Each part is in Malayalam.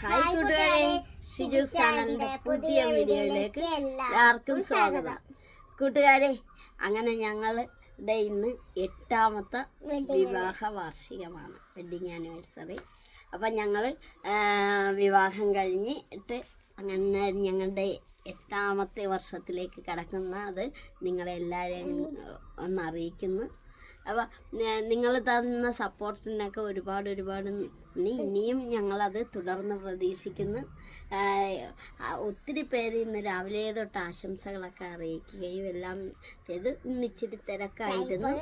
ഹായ് കൂട്ടുകാരെ ഷിജു ചാനലിന്റെ പുതിയ വീഡിയോയിലേക്ക് എല്ലാവർക്കും സ്വാഗതം. കൂട്ടുകാരെ അങ്ങനെ ഞങ്ങൾ ഇന്ന് എട്ടാമത്തെ വിവാഹ വാർഷികമാണ് വെഡിങ് ആനിവേഴ്സറി അപ്പം ഞങ്ങൾ വിവാഹം കഴിഞ്ഞിട്ട് അങ്ങനെ ഞങ്ങളുടെ എട്ടാമത്തെ വർഷത്തിലേക്ക് കടക്കുന്ന അത് നിങ്ങളെല്ലാവരെയും ഒന്ന് അറിയിക്കുന്നു അപ്പോൾ നിങ്ങൾ തന്ന സപ്പോർട്ടിനൊക്കെ ഒരുപാട് ഒരുപാട് നന്ദി. ഇനിയും ഞങ്ങളത് തുടർന്ന് പ്രതീക്ഷിക്കുന്നു. ഒത്തിരി പേര് ഇന്ന് രാവിലെ തൊട്ട് ആശംസകളൊക്കെ അറിയിക്കുകയും എല്ലാം ചെയ്ത്. ഇന്ന് ഇച്ചിരി തിരക്കായിരുന്നു.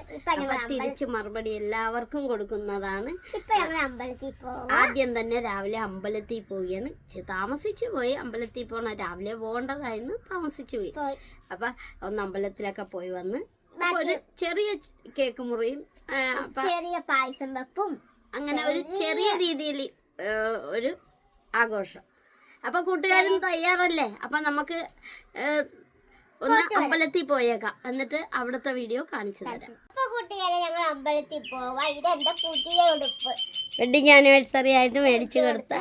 തിരിച്ച് മറുപടി എല്ലാവർക്കും കൊടുക്കുന്നതാണ്. ആദ്യം തന്നെ രാവിലെ അമ്പലത്തിൽ പോവുകയാണ്. താമസിച്ചു പോയി. അമ്പലത്തിൽ പോകണം രാവിലെ പോകേണ്ടതായിരുന്നു. താമസിച്ചു പോയി. അപ്പം ഒന്ന് അമ്പലത്തിലൊക്കെ പോയി വന്ന് ഒരു ചെറിയ കേക്ക് മുറിയും ചെറിയ പായസം വെപ്പും അങ്ങനെ ഒരു ചെറിയ രീതിയിൽ ഒരു ആഘോഷം. അപ്പൊ കൂട്ടുകാരും തയ്യാറല്ലേ? അപ്പൊ നമുക്ക് ഒന്ന് അമ്പലത്തിൽ പോയേക്കാം. എന്നിട്ട് അവിടുത്തെ വീഡിയോ കാണിച്ചു തരാം. അപ്പൊ കൂട്ടുകാരെ ഞങ്ങൾ അമ്പലത്തിൽ പോവാ. ഇത് എന്റെ പുതിയ ഉടുപ്പ്. വെഡിങ് ആനിവേഴ്സറി ആയിട്ട് മേടിച്ചു കൊടുത്ത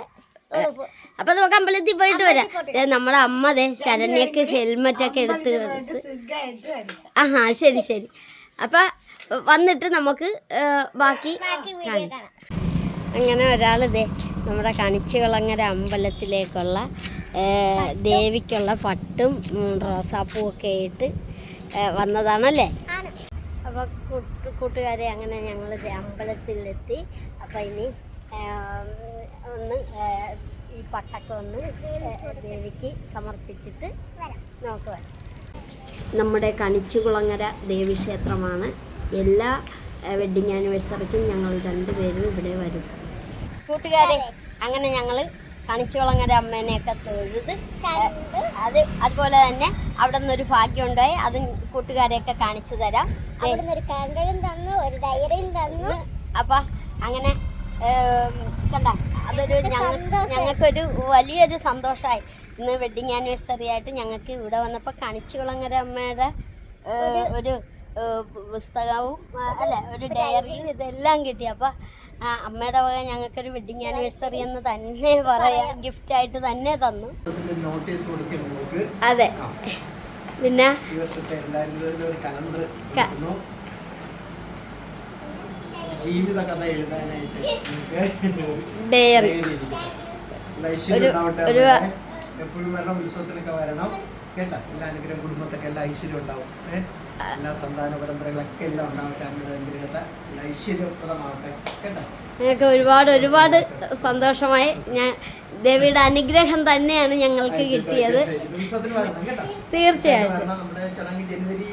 അപ്പൊ നമുക്ക് അമ്പലത്തിൽ പോയിട്ട് വരാം. ദേ നമ്മുടെ അമ്മ അതെ ശരണ്യക്ക് ഹെൽമെറ്റ് ഒക്കെ എടുത്ത് കൊടുത്ത്. ആഹാ ശരി ശരി. അപ്പൊ വന്നിട്ട് നമുക്ക് ബാക്കി അങ്ങനെ ഒരാൾ ദേ നമ്മുടെ കണിച്ചുകളങ്ങര അമ്പലത്തിലേക്കുള്ള ദേവിക്കുള്ള പട്ടും ഉം, റോസാപ്പൂ ഒക്കെ ആയിട്ട് വന്നതാണല്ലേ? അപ്പൊ അപ്പോൾ കൂട്ട് കൂട്ടുകാരെ അങ്ങനെ ഞങ്ങൾ അമ്പലത്തിലെത്തി. അപ്പോൾ ഇനി ഒന്ന് പട്ടൊക്കെ ഒന്ന് ദേവിക്ക് സമർപ്പിച്ചിട്ട് നമുക്ക് വരാം. നമ്മുടെ കണിച്ചുകുളങ്ങര ദേവീക്ഷേത്രമാണ്. എല്ലാ വെഡിങ് ആനിവേഴ്സറിക്കും ഞങ്ങൾ രണ്ടുപേരും ഇവിടെ വരും. കൂട്ടുകാരെ അങ്ങനെ ഞങ്ങൾ കണിച്ചുകുളങ്ങര അമ്മേനെയൊക്കെ തൊഴുത് അത് അതുപോലെ തന്നെ അവിടെ നിന്നൊരു ഭാഗ്യം ഉണ്ടായി അത് കൂട്ടുകാരെയൊക്കെ കാണിച്ചു തരാം. ദേ, അവിടുന്ന് ഒരു കണ്ടലും തന്നു ഒരു ഡയറിയും തന്നു. അപ്പൊ അങ്ങനെ കണ്ട? അതൊരു ഞങ്ങൾ ഞങ്ങൾക്കൊരു വലിയൊരു സന്തോഷമായി ഇന്ന് വെഡിങ് ആനിവേഴ്സറി ആയിട്ട് ഞങ്ങൾക്ക് ഇവിടെ വന്നപ്പോൾ കണിച്ചുകുളങ്ങര അമ്മയുടെ ഒരു പുസ്തകവും അല്ല ഒരു ഡയറിയും ഇതെല്ലാം കിട്ടി. അപ്പോൾ അമ്മയുടെ വക ഞങ്ങൾക്കൊരു വെഡിങ് ആനിവേഴ്സറി എന്ന് തന്നെ പറയാം. ഗിഫ്റ്റ് ആയിട്ട് തന്നെ തന്നു. അതെ. പിന്നെ ഈ വർഷത്തെ രണ്ടായിരത്തി ഒരു കലണ്ടർ ക- കൊടുക്കുന്നു ജീവിത കഥ എഴുതാനായിട്ട് ഡയറി ഒരു- ഒരു- എപ്പോഴും വരണം ഉത്സവത്തിനൊക്കെ വരണം. കേട്ടാ? എല്ലാ അനുഗ്രഹം കുടുംബത്തൊക്കെ എല്ലാ ഐശ്വര്യം ഉണ്ടാവും. എല്ലാ സന്താന പരമ്പരകളൊക്കെ എല്ലാം ഉണ്ടാവട്ടെ അമ്മയുടെ അനുഗ്രഹത്തെ. എല്ലാ ഐശ്വര്യപ്രദമാവട്ടെ കേട്ടാ? ഞങ്ങൾക്ക് ഒരുപാട് ഒരുപാട് സന്തോഷമായി. ഞാൻ ദേവിയുടെ അനുഗ്രഹം തന്നെയാണ് ഞങ്ങൾക്ക് കിട്ടിയത്. തീർച്ചയായും നമ്മുടെ ചടങ്ങ് ജനുവരി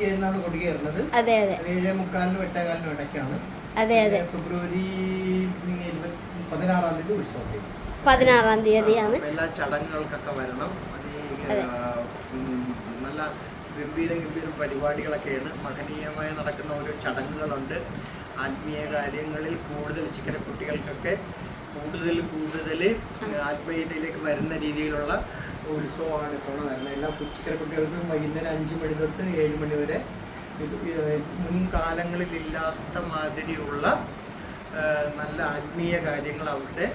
ഇരുപത്തിയേഴിനാണ് കൊടികയറുന്നത് അതെ അതെ. ഏഴേ മുക്കാലിനും എട്ടേകാലിനും ഇടയ്ക്കാണ്. അതെ അതെ. ഫെബ്രുവരി പതിനാറാം തീയതി ഉത്സവം. പതിനാറാം തീയതിയാണ്. എല്ലാ ചടങ്ങുകൾക്കൊക്കെ വരണം. നല്ല ഗംഭീരം ഗംഭീരം പരിപാടികളൊക്കെയാണ്. മഹനീയമായി നടക്കുന്ന ഓരോ ചടങ്ങുകളുണ്ട്. ആത്മീയ കാര്യങ്ങളിൽ കൂടുതൽ ചിക്കന കുട്ടികൾക്കൊക്കെ കൂടുതൽ കൂടുതൽ ആത്മീയതയിലേക്ക് വരുന്ന രീതിയിലുള്ള ഉത്സവമാണ് ഇപ്പോൾ വരുന്നത് എല്ലാ കുച്ചിക്കര കുട്ടികൾക്കും വൈകുന്നേരം അഞ്ച് മണി തൊട്ട് ഏഴ് മണി വരെ ഇല്ലാത്ത മാതിരിയുള്ള നല്ല ആത്മീയ കാര്യങ്ങൾ അവരുടെ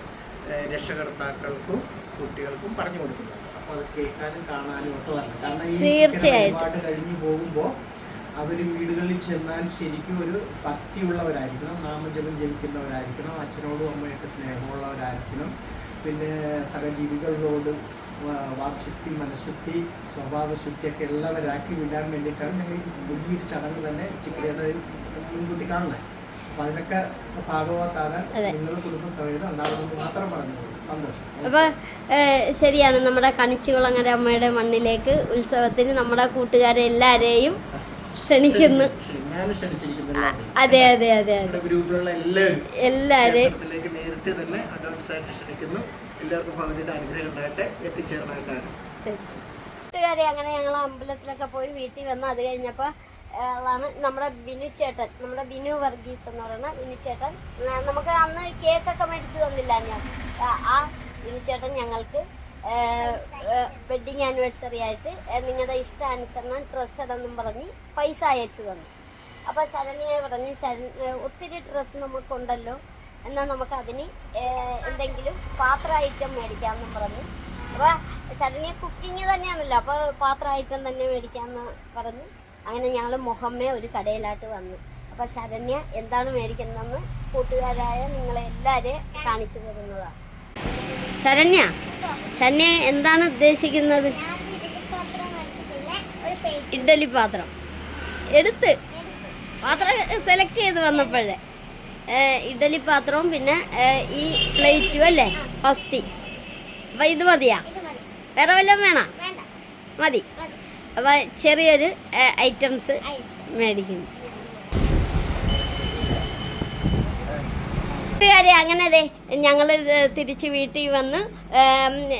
രക്ഷകർത്താക്കൾക്കും കുട്ടികൾക്കും പറഞ്ഞു കൊടുക്കുന്നുണ്ട്. അപ്പോൾ അത് കേൾക്കാനും കാണാനും ഒക്കെ നല്ല കാരണം ഈ. ഒരുപാട് കഴിഞ്ഞു പോകുമ്പോൾ അവർ വീടുകളിൽ ചെന്നാൽ ശരിക്കും ഒരു ഭക്തിയുള്ളവരായിരിക്കണം നാമജപം ജപിക്കുന്നവരായിരിക്കണം അച്ഛനോടും അമ്മയായിട്ട് സ്നേഹമുള്ളവരായിരിക്കണം. പിന്നെ സഹജീവികളോട് വാക്ശുദ്ധി മനഃശുദ്ധി സ്വഭാവശുദ്ധിയൊക്കെ ഉള്ളവരാക്കി വിടാൻ വേണ്ടിയിട്ടാണ് ഞങ്ങൾ ഈ വലിയൊരു ചടങ്ങ് തന്നെ ചിക്കയുടെ മുൻകൂട്ടി കാണുന്നത് അപ്പൊ അതിനൊക്കെ ഭാഗവത്താകാൻ നിങ്ങളുടെ കുടുംബസമേതം ഉണ്ടാകുന്നത് മാത്രം പറഞ്ഞു സന്തോഷം. അപ്പൊ ശരിയാണ്. നമ്മുടെ കണിച്ചുകുളങ്ങര അമ്മയുടെ മണ്ണിലേക്ക് ഉത്സവത്തിന് നമ്മുടെ കൂട്ടുകാരെ എല്ലാരെയും ക്ഷണിക്കുന്നു. അതെ അതെ അതെ അതെ. എല്ലാരെയും നേരത്തെ തന്നെ അഡ്വാൻസ് ആയിട്ട് ക്ഷണിക്കുന്നു. എല്ലാവർക്കും ഭഗവതിന്റെ അനുഗ്രഹം ഉണ്ടാകട്ടെ. എത്തിച്ചേരണം എല്ലാവരും അങ്ങനെ ഞങ്ങൾ അമ്പലത്തിലൊക്കെ പോയി വീട്ടിൽ വന്ന് അത് കഴിഞ്ഞപ്പോൾ ആണ് നമ്മുടെ ബിനു ചേട്ടൻ നമ്മുടെ ബിനു വർഗീസ് എന്ന് പറയുന്ന ബിനു ചേട്ടൻ. നമുക്ക് അന്ന് കേക്കൊക്കെ മേടിച്ചു തന്നില്ല ഞാൻ ആ, ബിനു ചേട്ടൻ ഞങ്ങൾക്ക് വെഡിങ് ആനിവേഴ്സറി ആയിട്ട് നിങ്ങളുടെ ഇഷ്ടാനുസരണം ഡ്രസ്സ് ഇടന്നും പറഞ്ഞ് പൈസ അയച്ചു തന്നു. അപ്പോൾ ശരണിയായി പറഞ്ഞ് ശര ഒത്തിരി ഡ്രസ്സ് നമുക്കുണ്ടല്ലോ എന്നാൽ നമുക്ക് അതിന് എന്തെങ്കിലും പാത്ര ഐറ്റം മേടിക്കാമെന്നും പറഞ്ഞു. അപ്പോൾ ശരണ്യ കുക്കിംഗ് തന്നെയാണല്ലോ അപ്പോൾ പാത്ര ഐറ്റം തന്നെ മേടിക്കാമെന്ന് പറഞ്ഞു. അങ്ങനെ ഞങ്ങൾ മുഹമ്മേ ഒരു കടയിലായിട്ട് വന്നു. അപ്പോൾ ശരണ്യ എന്താണ് മേടിക്കുന്നതെന്ന് കൂട്ടുകാരായ നിങ്ങളെല്ലാവരെയും കാണിച്ചു തരുന്നതാണ് ശരണ്യ ശരണ്യ എന്താണ് ഉദ്ദേശിക്കുന്നത്? ഇഡ്ഡലി പാത്രം. എടുത്ത്. പാത്രം സെലക്ട് ചെയ്ത് വന്നപ്പോഴേ. ഇഡ്ഡലി പാത്രവും പിന്നെ ഈ പ്ലേറ്റും അല്ലേ? പസ്തി. അപ്പം ഇത് മതിയാ? വേറെ വല്ലതും വേണം? മതി. അപ്പം ചെറിയൊരു ഐറ്റംസ് മേടിക്കുന്നു കൂട്ടുകാരെ അങ്ങനെ അതെ ഞങ്ങൾ തിരിച്ച് വീട്ടിൽ വന്ന്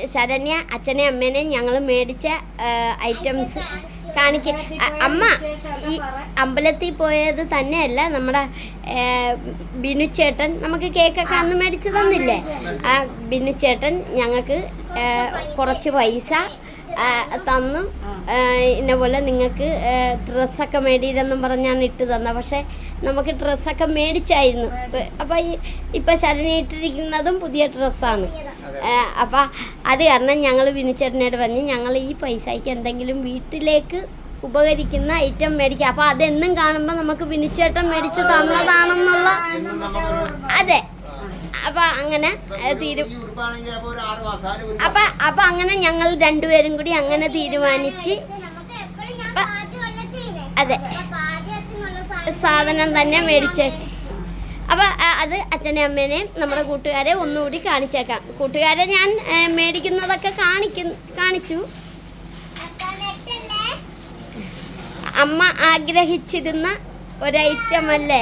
ശരണ്യ അച്ഛനെ അമ്മേനെയും ഞങ്ങൾ മേടിച്ച ഐറ്റംസ് കാണിക്ക. അമ്മ ഈ അമ്പലത്തിൽ പോയത് തന്നെയല്ല നമ്മുടെ ബിനുച്ചേട്ടൻ ബിനു ചേട്ടൻ നമുക്ക് കേക്കൊക്കെ അന്ന് മേടിച്ചു തന്നില്ലേ ആ ബിനു ചേട്ടൻ ഞങ്ങൾക്ക് കുറച്ച് പൈസ തന്നു. ഇന്ന പോലെ നിങ്ങൾക്ക് ഡ്രസ്സൊക്കെ മേടിയില്ലെന്നും പറഞ്ഞാണ് ഇട്ട് തന്നത് പക്ഷേ നമുക്ക് ഡ്രസ്സൊക്കെ മേടിച്ചായിരുന്നു. അപ്പം ഇപ്പം ശരണിയിട്ടിരിക്കുന്നതും പുതിയ ഡ്രസ്സാണ്. അപ്പം അത് കാരണം ഞങ്ങൾ വിനിച്ചേട്ടനോട് പറഞ്ഞ് ഞങ്ങൾ ഈ പൈസയ്ക്ക് എന്തെങ്കിലും വീട്ടിലേക്ക് ഉപകരിക്കുന്ന ഐറ്റം മേടിക്കാം. അപ്പം അതെന്നും കാണുമ്പോൾ നമുക്ക് വിനിച്ചേട്ടൻ മേടിച്ച് തന്നതാണെന്നുള്ള അതെ. അപ്പൊ അങ്ങനെ തീരും അപ്പൊ അപ്പൊ അങ്ങനെ ഞങ്ങൾ രണ്ടുപേരും കൂടി അങ്ങനെ തീരുമാനിച്ച് നമുക്ക് എപ്പോഴും ഞാൻ പാചകമല്ല ചെയ്യുന്നത് അതെ. സാധനം സാധനം തന്നെ മേടിച്ചേ. അപ്പൊ ആ, അത് അച്ഛനെ അമ്മേനെയും നമ്മുടെ കൂട്ടുകാരെ ഒന്നുകൂടി കാണിച്ചേക്കാം. കൂട്ടുകാരെ ഞാൻ മേടിക്കുന്നതൊക്കെ കാണിക്കും കാണിച്ചു. അമ്മ ആഗ്രഹിച്ചിരുന്ന ഒരു ഐറ്റം അല്ലേ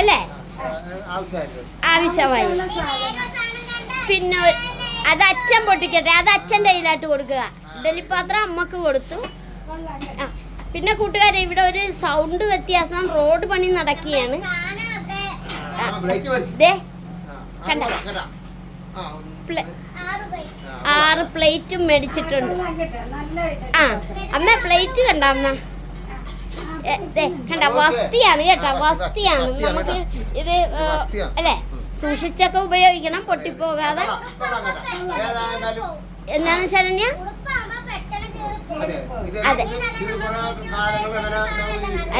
അല്ലേ? ആവശ്യമായി. പിന്നെ അത് അച്ഛൻ പൊട്ടിക്കട്ടെ അത് അച്ഛന്റെ കയ്യിലായിട്ട് കൊടുക്കുക. ഡെലിപ്പാത്രം അമ്മയ്ക്ക് കൊടുത്തു. ആ. പിന്നെ കൂട്ടുകാരെ ഇവിടെ ഒരു സൗണ്ട് വ്യത്യാസം റോഡ് പണി നടക്കുകയാണ് കണ്ടോ? ആറ് പ്ലേറ്റും മേടിച്ചിട്ടുണ്ട് ആ അമ്മ പ്ലേറ്റ് കണ്ട അമ്മ കണ്ട വസ്തിയാണ് കേട്ടോ വസ്തിയാണ് നമുക്ക് ഇത് അല്ലേ സൂക്ഷിച്ചൊക്കെ ഉപയോഗിക്കണം പൊട്ടിപ്പോകാതെ എന്താണെന്ന് വെച്ചാൽ എന്നാന്ന് ശരണ്യ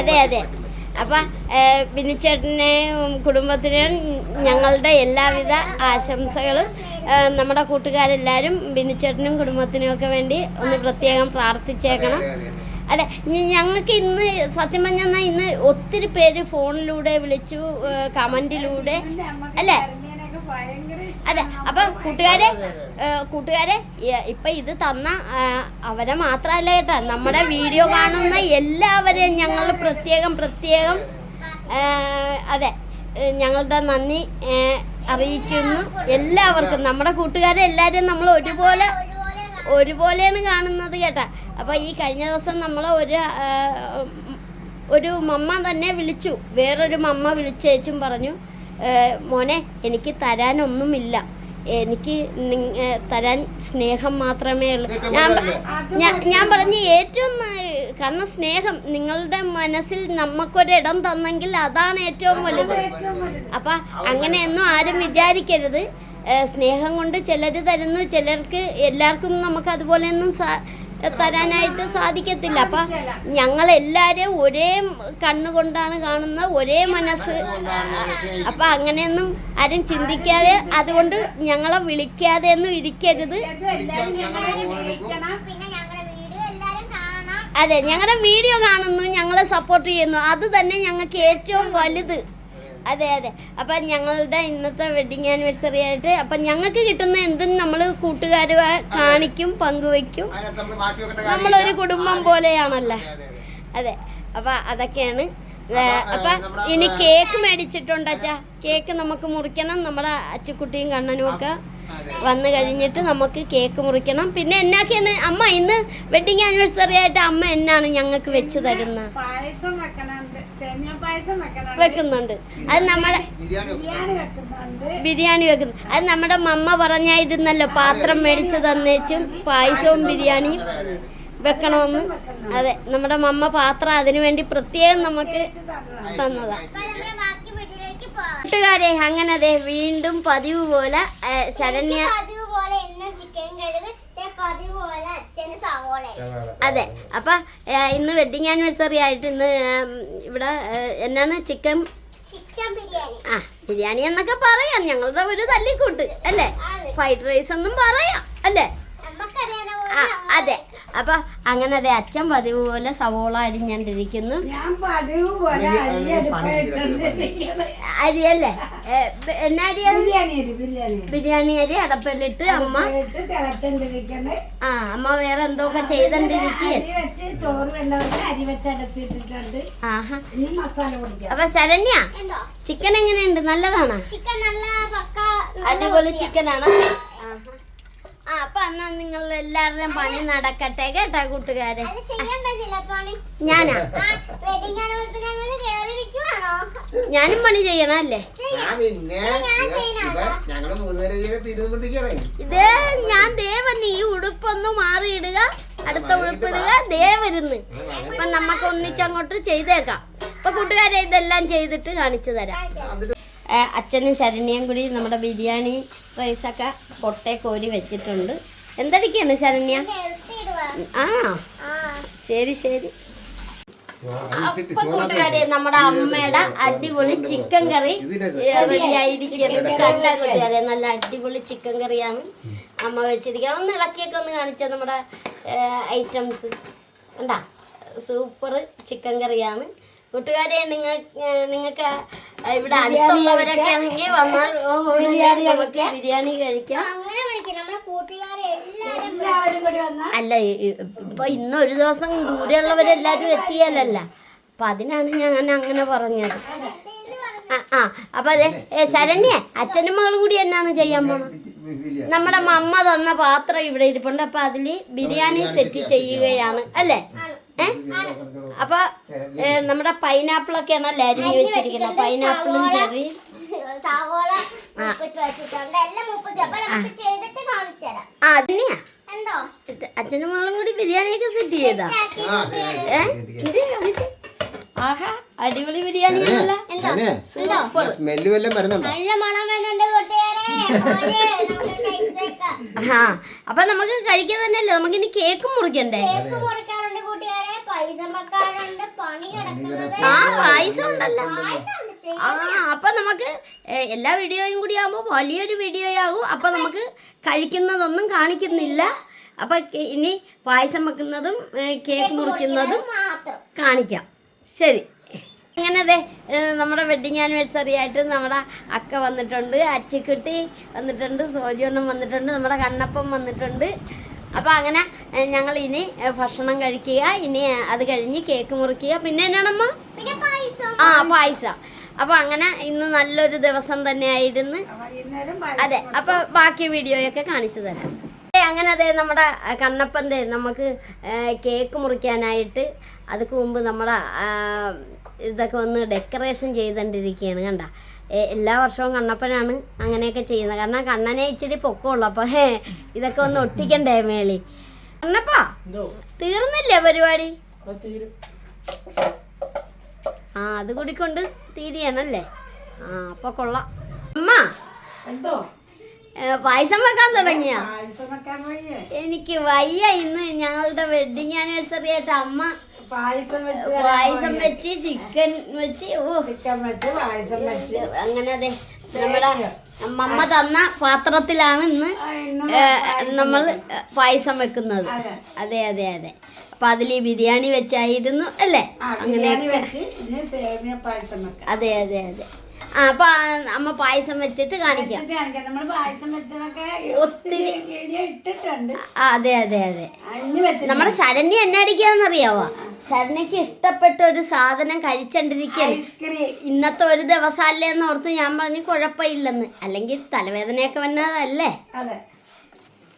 അതെ, അതെ. അപ്പം ബിനിച്ചേട്ടനെയും കുടുംബത്തിനും ഞങ്ങളുടെ എല്ലാവിധ ആശംസകളും നമ്മുടെ കൂട്ടുകാരെല്ലാവരും ബിനിച്ചേട്ടനും കുടുംബത്തിനും ഒക്കെ വേണ്ടി ഒന്ന് പ്രത്യേകം പ്രാർത്ഥിച്ചേക്കണം. അതെ, ഞങ്ങൾക്ക് ഇന്ന് സത്യം പറഞ്ഞാൽ ഇന്ന് ഒത്തിരി പേര് ഫോണിലൂടെ വിളിച്ചു കമന്റിലൂടെ. അല്ലേ? അതെ അപ്പൊ കൂട്ടുകാരെ കൂട്ടുകാരെ ഇപ്പൊ ഇത് തന്ന അവരെ മാത്രല്ല കേട്ടോ. നമ്മുടെ വീഡിയോ കാണുന്ന എല്ലാവരെയും ഞങ്ങൾ പ്രത്യേകം പ്രത്യേകം അതെ ഞങ്ങളുടെ നന്ദി അറിയിക്കുന്നു. എല്ലാവർക്കും നമ്മുടെ കൂട്ടുകാരെ എല്ലാവരും നമ്മൾ ഒരുപോലെ ഒരുപോലെ ഒരുപോലെയാണ് കാണുന്നത് കേട്ടാ. അപ്പോൾ ഈ കഴിഞ്ഞ ദിവസം നമ്മൾ ഒരു ഒരു മമ്മ തന്നെ വിളിച്ചു. വേറൊരു മമ്മ വിളിച്ചേച്ചും പറഞ്ഞു. "ഏ, മോനെ എനിക്ക് തരാനൊന്നുമില്ല. എനിക്ക് നിങ്ങ- തരാൻ സ്നേഹം മാത്രമേ ഉള്ളൂ. ഞാൻ ഞാൻ- പറഞ്ഞു ഏറ്റവും കാരണം സ്നേഹം നിങ്ങളുടെ മനസ്സിൽ നമുക്കൊരിടം തന്നെങ്കിൽ അതാണ് ഏറ്റവും വലുത്. അപ്പൊ അങ്ങനെയൊന്നും ആരും വിചാരിക്കരുത്. സ്നേഹം കൊണ്ട് ചിലർ തരുന്നു. ചിലർക്ക് എല്ലാവർക്കും നമുക്ക് അതുപോലെയൊന്നും തരാനായിട്ട് സാധിക്കത്തില്ല. അപ്പം ഞങ്ങളെല്ലാവരെയും ഒരേ കണ്ണുകൊണ്ടാണ് കാണുന്ന ഒരേ മനസ്സ്. അപ്പം അങ്ങനെയൊന്നും ആരും ചിന്തിക്കാതെ അതുകൊണ്ട് ഞങ്ങളെ വിളിക്കാതെ ഒന്നും ഇരിക്കരുത്. അതെ ഞങ്ങളുടെ വീഡിയോ കാണുന്നു ഞങ്ങളെ സപ്പോർട്ട് ചെയ്യുന്നു. അത് തന്നെ ഞങ്ങൾക്ക് ഏറ്റവും വലുത്. അതെ അതെ. അപ്പം ഞങ്ങളുടെ ഇന്നത്തെ വെഡിങ് ആനിവേഴ്സറി ആയിട്ട് അപ്പം ഞങ്ങൾക്ക് കിട്ടുന്ന എന്തും നമ്മൾ കൂട്ടുകാരുമായി കാണിക്കും പങ്കുവെക്കും നമ്മളൊരു കുടുംബം പോലെയാണല്ലേ? അതെ, അപ്പൊ അതെ. അതെ. അപ്പം അതൊക്കെയാണ്. അപ്പൊ, ഇനി കേക്ക് മേടിച്ചിട്ടുണ്ട് അച്ഛാ കേക്ക് നമുക്ക് മുറിക്കണം നമ്മുടെ അച്ചുക്കുട്ടിയും കണ്ണനും ഒക്കെ. വന്നു കഴിഞ്ഞിട്ട് നമുക്ക് കേക്ക് മുറിക്കണം. പിന്നെ എന്നാക്കിയാണ്? അമ്മ ഇന്ന് വെഡിങ് ആനിവേഴ്സറി ആയിട്ട് അമ്മ എന്നാണ് ഞങ്ങൾക്ക് വെച്ച് തരുന്നത് പായസം വെക്കണുണ്ട്. സേമിയ പായസം വെക്കണുണ്ട്. വെക്കുന്നുണ്ട്. അത് നമ്മുടെ ബിരിയാണി വെക്കുന്നു. അത് നമ്മുടെ മമ്മ പറഞ്ഞായിരുന്നല്ലോ പാത്രം മേടിച്ച് തന്നേച്ചും പായസവും ബിരിയാണിയും. വെക്കണമെന്ന്. അതെ നമ്മുടെ മമ്മ പാത്രം അതിനു വേണ്ടി പ്രത്യേകം നമുക്ക് തന്നതാണ് തന്നതാ അപ്പൊ നമ്മുടെ ബാക്കി കൂട്ടുകാരെ അങ്ങനെ അതെ വീണ്ടും പതിവ് പോലെ ശരണ്യ അതെ. അപ്പൊ ഇന്ന് വെഡിങ് ആനിവേഴ്സറി ആയിട്ട് ഇന്ന് ഇവിടെ എന്നാണ് ചിക്കൻ? ചിക്കൻ ബിരിയാണി. ആ ബിരിയാണി എന്നൊക്കെ പറയാം. ഞങ്ങളുടെ ഒരു തല്ലിക്കൂട്ട് അല്ലേ? ഫ്രൈഡ് റൈസ് ഒന്നും പറയാം അല്ലേ? ആ അതെ. അപ്പൊ അങ്ങനെ അതെ അച്ഛൻ പതിവ് പോലെ സവോള അരിഞ്ഞണ്ടിരിക്കുന്നു. അരിയല്ലേ? എന്നാ ബിരിയാണി അരി ബിരിയാണി അരി. ബിരിയാണി അമ്മ ഇട്ട് തിളച്ചോണ്ടിരിക്കണേ. ആ അമ്മ വേറെ എന്തൊക്കെ ചെയ്തോണ്ടിരിക്കുക അരി വെച്ച് ചോറ് അരി വെച്ച് അടച്ചിട്ടിട്ടുണ്ട്. ആഹാ. ഇനി മസാല പൊടിക്കാം. അപ്പൊ ശരണ്യ എന്തോ? ചിക്കൻ എങ്ങനെയുണ്ട്? നല്ലതാണോ? ചിക്കൻ നല്ല പക്ക അടിപൊളി ചിക്കനാണ്? ആ അപ്പൊ എന്നാ നിങ്ങൾ എല്ലാവരുടെയും പണി നടക്കട്ടെ കേട്ടാ കൂട്ടുകാരെ. ഞാനാ? ഞാനും പണി ചെയ്യണല്ലേ? ഇത് ഞാൻ ദേവന് ഈ ഉടുപ്പൊന്ന് മാറിയിടുക അടുത്ത ഉടുപ്പിടുക ദേ വരുന്ന് അപ്പൊ നമുക്ക് ഒന്നിച്ചങ്ങോട്ട് ചെയ്തേക്കാം. അപ്പൊ കൂട്ടുകാരെ ഇതെല്ലാം ചെയ്തിട്ട് കാണിച്ചു തരാം. അച്ഛനും ശരണ്യം കൂടി നമ്മുടെ ബിരിയാണി റൈസൊക്കെ പൊട്ടേ കോരി വെച്ചിട്ടുണ്ട്. എന്തടിക്കാണ് ശരണ്യ? ആ. ആ. ശരി ശരി. അപ്പൊ കൂട്ടുകാരെ നമ്മുടെ അമ്മയുടെ അടിപൊളി ചിക്കൻ കറി റെഡി ആയിരിക്കുന്നത് കണ്ട കൂട്ടുകാരെ നല്ല അടിപൊളി ചിക്കൻ കറിയാണ്. അമ്മ വെച്ചിരിക്കുക ഒന്ന് ഇളക്കിയൊക്കെ ഒന്ന് കാണിച്ച നമ്മുടെ ഐറ്റംസ് ഉണ്ടാ സൂപ്പർ ചിക്കൻ കറിയാണ്. കൂട്ടുകാരെ നിങ്ങൾ നിങ്ങൾക്ക് ഇവിടെ അടുത്തുള്ളവരൊക്കെ ആണെങ്കിൽ വന്നാൽ നമുക്ക് ബിരിയാണി കഴിക്കാം. അങ്ങനെ വിളിക്കും. നമ്മുടെ കൂട്ടുകാരെ എല്ലാരും എല്ലാവരും കൂടി വന്നാൽ അല്ല ഇപ്പൊ ഇന്ന് ഒരു ദിവസം ദൂരെയുള്ളവരെല്ലാരും എത്തിയാലല്ല അപ്പൊ അതിനാണ് ഞാൻ അങ്ങനെ പറഞ്ഞത്. ആ ആ അപ്പൊ അതെ ശരണ്യ അച്ഛനും മകൾ കൂടി എന്നാണ് ചെയ്യാൻ പോണത് നമ്മുടെ മമ്മ തന്ന പാത്രം ഇവിടെ ഇരിപ്പുണ്ട്. അപ്പൊ അതിൽ ബിരിയാണി സെറ്റ് ചെയ്യുകയാണ്. അല്ലേ? അപ്പൊ നമ്മുടെ പൈനാപ്പിളൊക്കെയാണ് അല്ലേ അരിഞ്ഞു വെച്ചിരിക്കുന്നത്? പൈനാപ്പിളും ചെറി. സവോള ആ. അതിനെയാ അച്ഛനും മോളും കൂടി ബിരിയാണിയൊക്കെ സെറ്റ് ചെയ്താ? ഏ? ഇത് കാണിച്ച് ആഹാ അടിപൊളി ബിരിയാണി ആണല്ലോ സ്മെല്ല് വല്ലതും വരുന്നുണ്ടോ നല്ല മണം ആ അപ്പൊ നമുക്ക് കഴിക്കാൻ തന്നെയല്ലേ? നമുക്ക് ഇനി കേക്ക് മുറിക്കണ്ടേ ആ പായസം ഉണ്ടല്ലോ. ആ അപ്പൊ നമുക്ക് എല്ലാ വീഡിയോയും കൂടി ആകുമ്പോൾ വലിയൊരു വീഡിയോ ആകും അപ്പൊ നമുക്ക് കഴിക്കുന്നതൊന്നും കാണിക്കുന്നില്ല. അപ്പൊ ഇനി പായസം വെക്കുന്നതും കേക്ക് മുറിക്കുന്നതും മാത്രം. കാണിക്കാം. ശരി. അങ്ങനെ അതെ നമ്മുടെ വെഡിങ് ആനിവേഴ്സറി ആയിട്ട് നമ്മുടെ അക്ക വന്നിട്ടുണ്ട് അച്ചിക്കുട്ടി വന്നിട്ടുണ്ട് സോജിയൊന്നും വന്നിട്ടുണ്ട് നമ്മുടെ കണ്ണപ്പം വന്നിട്ടുണ്ട്. അപ്പോൾ അങ്ങനെ ഞങ്ങൾ ഇനി ഭക്ഷണം കഴിക്കുക ഇനി അത് കഴിഞ്ഞ് കേക്ക് മുറിക്കുക. പിന്നെ എന്നാണമ്മ? ആ പായസം. അപ്പോൾ അങ്ങനെ ഇന്ന് നല്ലൊരു ദിവസം തന്നെയായിരുന്നു. ആയിരുന്നു അതെ അപ്പൊ ബാക്കി വീഡിയോയൊക്കെ കാണിച്ചു തരാം. അങ്ങനെ അതെ നമ്മുടെ കണ്ണപ്പന്തേ കണ്ണപ്പന്റെ നമുക്ക് കേക്ക് മുറിക്കാനായിട്ട് അതുക്ക് മുമ്പ് നമ്മുടെ ഇതൊക്കെ ഒന്ന് ഡെക്കറേഷൻ ചെയ്തുകൊണ്ടിരിക്കുകയാണ് കണ്ട? എല്ലാ വർഷവും കണ്ണപ്പനാണ് അങ്ങനെയൊക്കെ ചെയ്യുന്നത്. കാരണം കണ്ണനെ ഇച്ചിരി പൊക്കമുള്ളൂ. അപ്പോൾ ഇതൊക്കെ ഒന്ന് ഒട്ടിക്കണ്ടേ മേളി? കണ്ണപ്പാ തീർന്നില്ലേ പരിപാടി? ആ അത് കൂടി കൊണ്ട് തീരുകയാണല്ലേ? ആ അപ്പൊ കൊള്ളാം. അമ്മ എന്തോ? പായസം വെക്കാൻ തുടങ്ങിയ? എനിക്ക് വയ്യ ഇന്ന് ഞങ്ങളുടെ വെഡിങ് ആനിവേഴ്സറി ആയിട്ട് അമ്മ പായസം വെച്ച് പായസം വെച്ച് ചിക്കൻ വെച്ച് ഓ. ചിക്കൻ വെച്ച് പായസം വെച്ച്. അങ്ങനെ അതെ നമ്മുടെ അമ്മ തന്ന പാത്രത്തിലാണ് ഇന്ന് നമ്മൾ പായസം വെക്കുന്നത്. അതെ. അതെ അതെ അപ്പൊ അതിൽ ബിരിയാണി വെച്ചായിരുന്നു അല്ലേ? അങ്ങനെ അതെ അതെ അതെ. അപ്പൊ ആ, അമ്മ പായസം വെച്ചിട്ട് കാണിക്കാം. വെച്ചിട്ട് കാണിക്കാം. നമ്മൾ പായസം വെച്ചതൊക്കെ ഒത്തിരി. അതെ അതെ അതെ. നമ്മുടെ ശരണ്യ എന്നെ അടിക്കാന്നറിയാവോ? ശരണ്യക്ക് ഇഷ്ടപ്പെട്ട ഒരു സാധനം കഴിച്ചോണ്ടിരിക്കുകയാണ് ഇന്നത്തെ ഒരു ദിവസം അല്ലേ എന്ന് ഓർത്ത് ഞാൻ പറഞ്ഞു കുഴപ്പമില്ലെന്ന്. അല്ലെങ്കിൽ തലവേദനയൊക്കെ വന്നതല്ലേ? അതെ.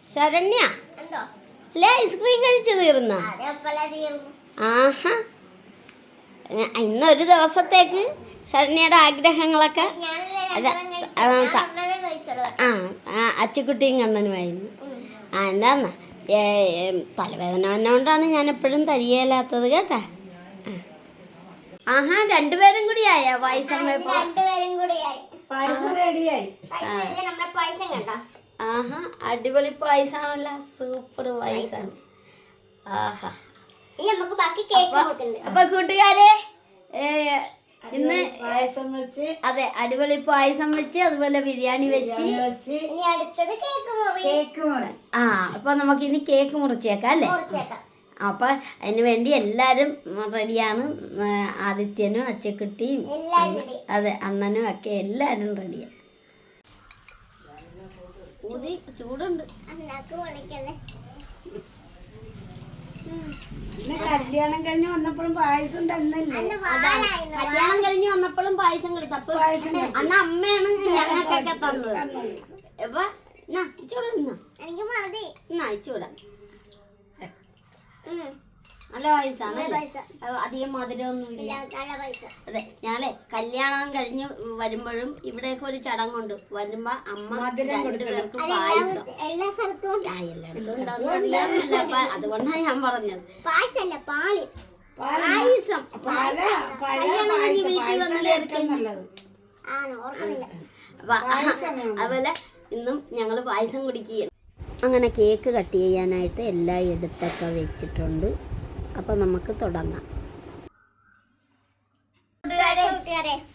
ശരണ്യ അല്ലേ ഐസ്ക്രീം കഴിച്ചു തീർന്ന? ആഹാ. ഇന്നൊരു ദിവസത്തേക്ക് ശരണ്യയുടെ ആഗ്രഹങ്ങളൊക്കെ അതാ ആ, അച്ചുക്കുട്ടിയും കണ്ണനുമായിരുന്നു. ആ എന്താന്നാ? തലവേദന വന്നുകൊണ്ടാണ് ഞാൻ എപ്പോഴും തരികയില്ലാത്തത് കേട്ടാ. ആഹാ രണ്ടുപേരും കൂടി ആയ പായസം രണ്ടുപേരും ആഹാ. അടിപൊളി പായസാണല്ലോ സൂപ്പർ പായസം. ആഹാ. നമുക്ക് ബാക്കി കേക്ക് അപ്പൊ കൂട്ടുകാരെ ഇന്ന് പായസം വെച്ച്. അതെ അടിപൊളി പായസം വെച്ച് അതുപോലെ ബിരിയാണി വെച്ച്. ഇനി അടുത്തത് കേക്ക് മുറി. ആ അപ്പൊ നമുക്ക് ഇനി കേക്ക് മുറിച്ചേക്കാം അല്ലേ? മുറിച്ചേക്കാം. അപ്പൊ അതിനു വേണ്ടി എല്ലാരും റെഡിയാണ്. ആദിത്യനും അച്ചക്കുട്ടിയും അതെ അണ്ണനും ഒക്കെ എല്ലാരും റെഡിയാണ് ചൂടുണ്ട്. പൊളിക്കല്ലേ പിന്നെ കല്യാണം കഴിഞ്ഞ് വന്നപ്പോഴും പായസം തന്നില്ലേ? കല്യാണം കഴിഞ്ഞ് വന്നപ്പോഴും പായസം കൊടുത്തു. അപ്പൊ പായസം അന്ന് അമ്മയാണ് ഞങ്ങൾക്കൊക്കെ തന്നത്. അപ്പൊ എന്നാ ഇച്ചൂടെ എനിക്ക് മതി. എന്നാ ഇച്ചൂടെ. നല്ല പായസാണ് അധികം മധുരമൊന്നുമില്ല. ഇല്ല, നല്ല പൈസ. അതെ ഞാനേ കല്യാണം കഴിഞ്ഞ് വരുമ്പോഴും ഇവിടെയൊക്കെ ഒരു ചടങ്ങ് ചടങ്ങുണ്ട് വരുമ്പോ അമ്മ മധുരം രണ്ടുപേർക്കും പായസം. എല്ലാ- സ്ഥലത്തും ഉണ്ട്. എല്ലായിടത്തും അപ്പൊ അതുകൊണ്ടാണ് ഞാൻ പറഞ്ഞത്. പായസല്ല പാൽ. പായസം. പല കല്യാണം കഴിഞ്ഞ് വീട്ടിൽ ഓർക്കുന്നില്ല. അപ്പൊ അതുപോലെ ഇന്നും ഞങ്ങൾ പായസം കുടിക്കുകയാണ്. അങ്ങനെ കേക്ക് കട്ട് ചെയ്യാനായിട്ട് എല്ലാം എടുത്തൊക്കെ വെച്ചിട്ടുണ്ട്. അപ്പൊ നമുക്ക് തുടങ്ങാം.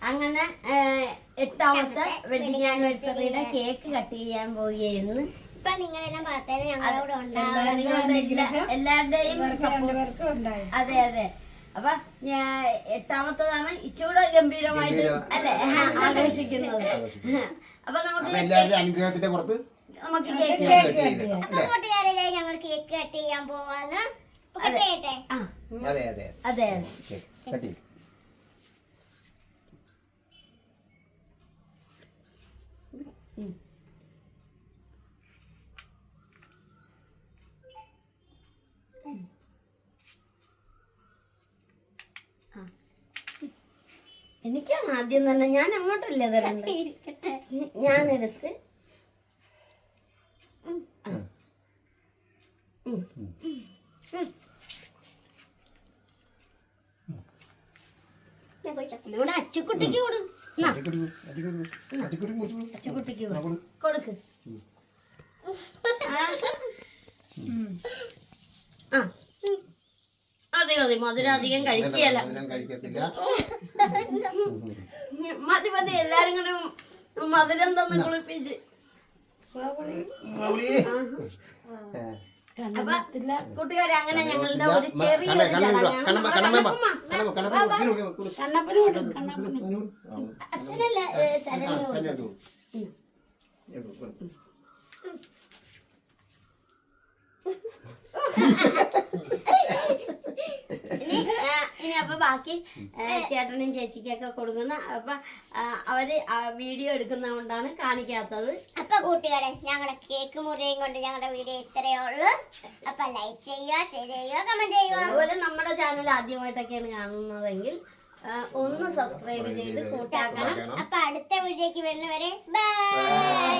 അങ്ങനെ എട്ടാമത്തെ വെഡിങ് ആനിവേഴ്സറിയുടെ കേക്ക് കട്ട് ചെയ്യാൻ പോവുകയായിരുന്നു. എല്ലാവരുടെയും അതെ അതെ. അപ്പൊ എട്ടാമത്തതാണ് ഇച്ചൂടെ ഗംഭീരമായിട്ട് അല്ലെ? ആഘോഷിക്കുന്നത്. അപ്പൊ നമുക്ക് അനുഗ്രഹത്തിന്റെ പുറത്ത് നമുക്ക് കേക്ക് കട്ട് ചെയ്യാൻ പോവാ. അതെ. അതെ അതെ കട്ടി എനിക്കാണ് ആദ്യം തന്നെ ഞാൻ അങ്ങോട്ടല്ലേ തരണ്ടേ ഇരിക്കട്ടെ. ഞാനെടുത്ത്. ഞാൻ കുടിച്ചോട്ടെ. നമ്മുടെ അച്ചുക്കുട്ടിക്ക് അച്ചുക്കുട്ടിക്ക് കൊടുക്ക്. ആ. ആ മതി മതി മധുരം അധികം കഴിക്കുകയല്ല. മതി മതി. എല്ലാരും കൂടെ മധുരം തന്നെ കുളിപ്പിച്ച്. കൂട്ടുകാരെ അങ്ങനെ ഞങ്ങളുടെ ഒരു ചെറിയൊരു ചടങ്ങാണ് കണ്ണ- നമ്മുടെ കണ്ണമ്മ വാ. കണ്ണമ്മ. കണ്ണമ്മ, കണ്ണമ്മ, ഇതിന് കൊടുക്ക്, കൊടുക്ക്. കണ്ണപ്പന് കൊടുക്കും കണ്ണപ്പന് ഇതിന് കൊടുക്ക്. ആ, അച്ഛനല്ല ഏ, ആ, ശരണ്യ തന്നെ കൊടുക്കും. അത് കൊടുക്ക്. ഇത് കൊടുക്ക്. ഇനി ആ, ഇനി അപ്പൊ ബാക്കി ചേട്ടനും ചേച്ചിക്കൊക്കെ കൊടുക്കുന്ന അപ്പൊ അവർ വീഡിയോ എടുക്കുന്നതുകൊണ്ടാണ് കാണിക്കാത്തത്. അപ്പൊ കൂട്ടുകാരെ ഞങ്ങളുടെ കേക്ക് മുറിയും കൊണ്ട് ഞങ്ങളുടെ വീഡിയോ ഇത്രയേ ഉള്ളൂ. അപ്പൊ ലൈക്ക് ചെയ്യുക ഷെയർ ചെയ്യുക കമന്റ് ചെയ്യുക. അതുപോലെ നമ്മുടെ ചാനൽ ആദ്യമായിട്ടൊക്കെയാണ് കാണുന്നതെങ്കിൽ ഒന്ന് സബ്സ്ക്രൈബ് ചെയ്ത് കൂട്ടാക്കണം. അപ്പൊ അടുത്ത വീഡിയോക്ക് വരുന്നവരെ ബൈ.